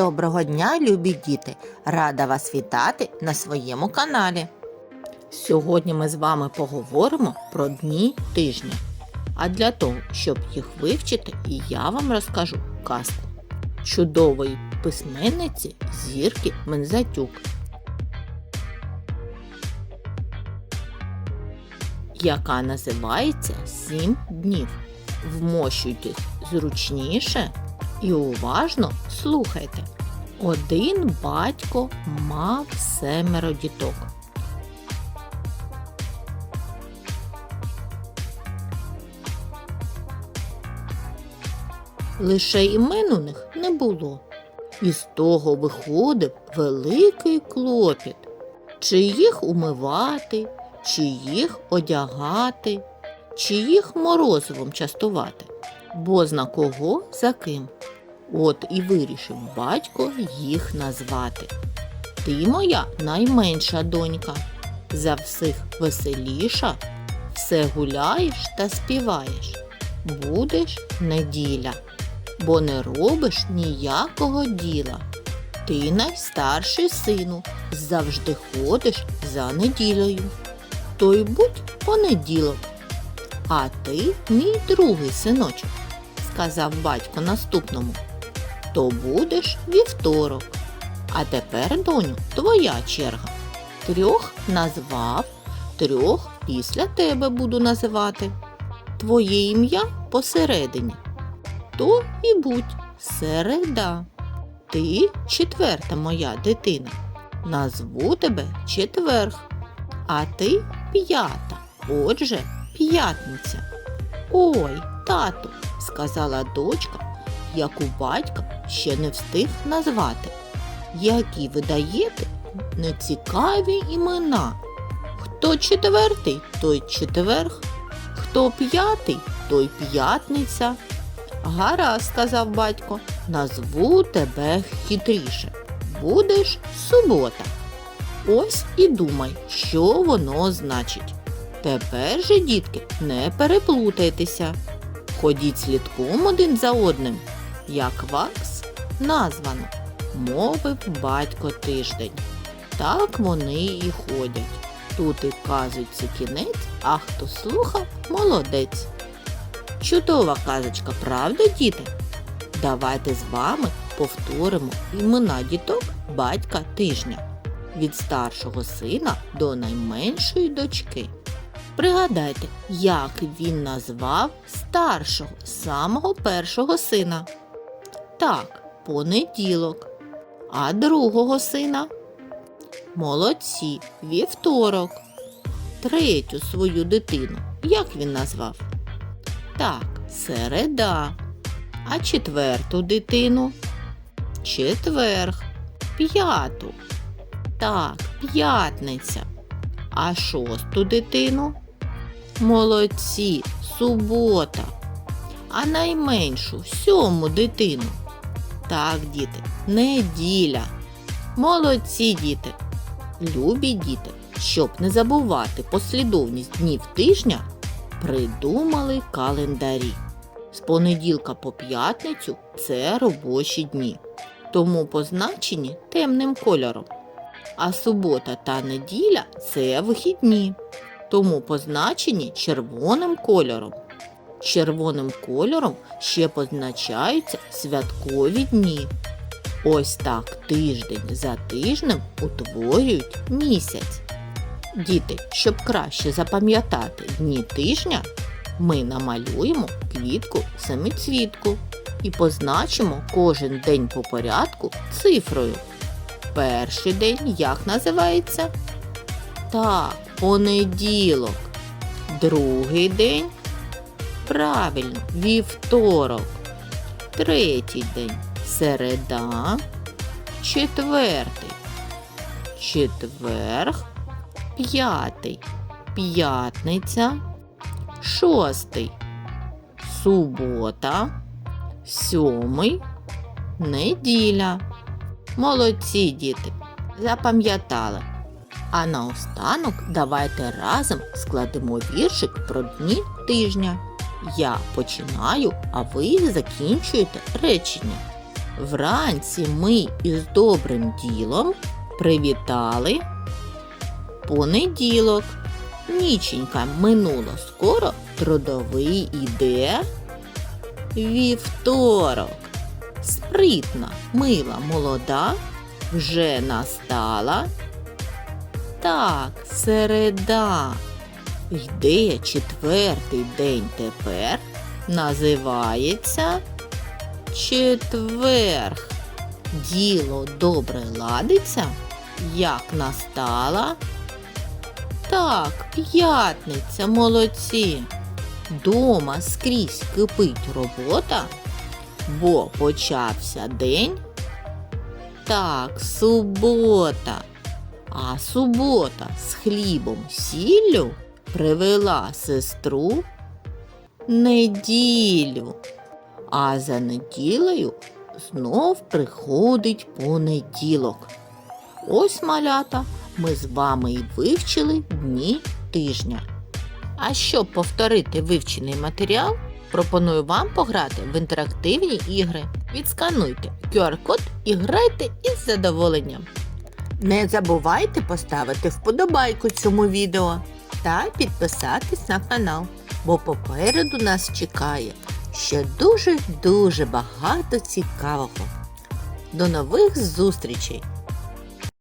Доброго дня, любі діти! Рада вас вітати на своєму каналі. Сьогодні ми з вами поговоримо про дні тижня. А для того, щоб їх вивчити, я вам розкажу казку чудової письменниці Зірки Мензатюк. Яка називається Сім днів. Вмощуйтесь зручніше і уважно слухайте. Один батько мав семеро діток. Лише імен у них не було. І з того виходив великий клопіт. Чи їх умивати, чи їх одягати, чи їх морозивом частувати, бо зна кого за ким. От і вирішив батько їх назвати. Ти моя найменша донька, за всіх веселіша, все гуляєш та співаєш, будеш неділя, бо не робиш ніякого діла. Ти найстарший сину, завжди ходиш за неділею. То й будь понеділок. А ти мій другий синочок, сказав батько наступному то будеш вівторок. А тепер, доню, твоя черга. Трьох назвав, трьох після тебе буду називати. Твоє ім'я посередині. То і будь середа. Ти четверта моя дитина. Назву тебе четверг. А ти п'ята. Отже, п'ятниця. Ой, тату, сказала дочка яку батька ще не встиг назвати, які ви даєте нецікаві імена. Хто четвертий, той четверг, хто п'ятий, той п'ятниця. Гаразд, сказав батько, назву тебе хитріше. Будеш субота. Ось і думай, що воно значить. Тепер же, дітки, не переплутайтеся. Ходіть слідком один за одним як вас названо, мовив батько тиждень. Так вони і ходять. Тут і казується кінець, а хто слухав, молодець. Чудова казочка, правда, діти? Давайте з вами повторимо імена діток батька тижня від старшого сина до найменшої дочки. Пригадайте, як він назвав старшого самого першого сина. Так, понеділок. А другого сина? Молодці, вівторок. Третю свою дитину. Як він назвав? Так, середа. А четверту дитину? Четверг. П'яту. Так, п'ятниця. А шосту дитину? Молодці, субота. А найменшу сьому дитину? Так, діти, неділя. Молодці діти. Любі діти, щоб не забувати послідовність днів тижня, придумали календарі. З понеділка по п'ятницю це робочі дні, тому позначені темним кольором. А субота та неділя це вихідні, тому позначені червоним кольором. Червоним кольором ще позначаються святкові дні. Ось так тиждень за тижнем утворюють місяць. Діти, щоб краще запам'ятати дні тижня, ми намалюємо квітку семицвітку і позначимо кожен день по порядку цифрою. Перший день як називається? Так, понеділок. Другий день Правильно, вівторок. Третій день середа. Четвертий. Четверг. П'ятий. П'ятниця. Шостий. Субота. Сьомий. Неділя. Молодці діти. Запам'ятали. А наостанок давайте разом складемо віршик про дні тижня. Я починаю, а ви закінчуєте речення. Вранці ми із добрим ділом привітали понеділок. Ніченька минуло скоро, трудовий іде вівторок. Спритна, мила, молода, вже настала. Так, середа. Йде четвертий день тепер, називається четверг. Діло добре ладиться, як настала. Так, п'ятниця, молодці. Дома скрізь кипить робота, бо почався день. Так, субота. А субота з хлібом сіллю привела сестру неділю. А за неділею знов приходить понеділок. Ось малята, ми з вами і вивчили дні тижня. А щоб повторити вивчений матеріал, пропоную вам пограти в інтерактивні ігри. Відскануйте QR-код і грайте із задоволенням. Не забувайте поставити вподобайку цьому відео та підписатись на канал, бо попереду нас чекає ще дуже-дуже багато цікавого. До нових зустрічей!